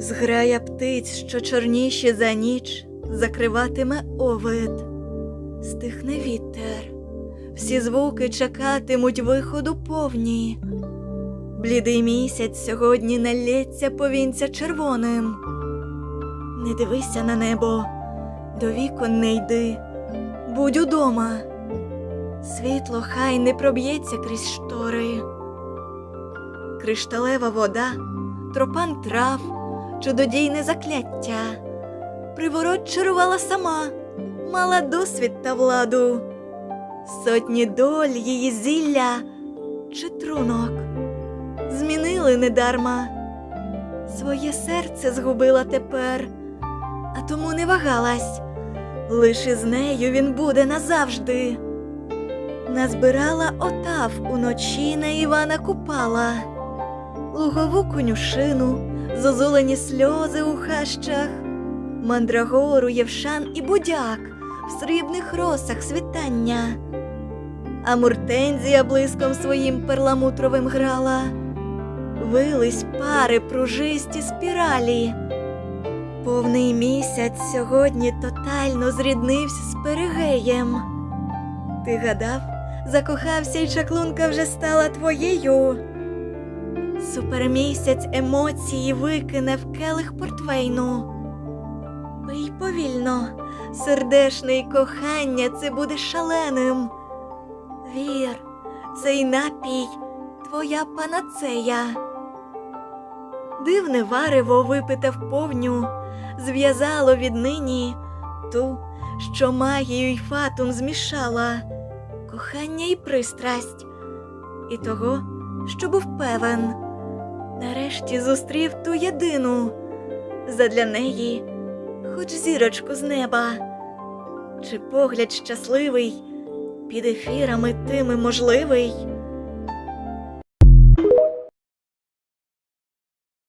Зграя птиць, що чорніші за ніч, закриватиме овид. Стихне вітер, всі звуки чекатимуть виходу повні. Блідий місяць сьогодні налється повінця червоним. Не дивися на небо, до вікон не йди, будь удома. Світло хай не проб'ється крізь штори. Кришталева вода, тропан трав, чудодійне закляття. Приворот чарувала сама, мала досвід та владу. Сотні доль її зілля чи трунок змінили недарма. Своє серце згубила тепер, а тому не вагалась. Лише з нею він буде назавжди. Назбирала отав уночі на Івана Купала, лугову конюшину, зозулені сльози у хащах, мандрагору, євшан і будяк в срібних росах світання. А муртензія блиском своїм перламутровим грала, вились пари пружисті спіралі. Повний місяць сьогодні тотально зріднився з перигеєм. Ти гадав, закохався і чаклунка вже стала твоєю. Супермісяць емоції викине в келих портвейну. Пий повільно, сердешне й кохання це буде шаленим. Вір, цей напій твоя панацея. Дивне варево випите вповню, зв'язало віднині ту, що магію й фатум змішала, кохання й пристрасть, і того, що був певен, нарешті зустрів ту єдину, задля неї, хоч зірочку з неба, чи погляд щасливий, під ефірами тими можливий.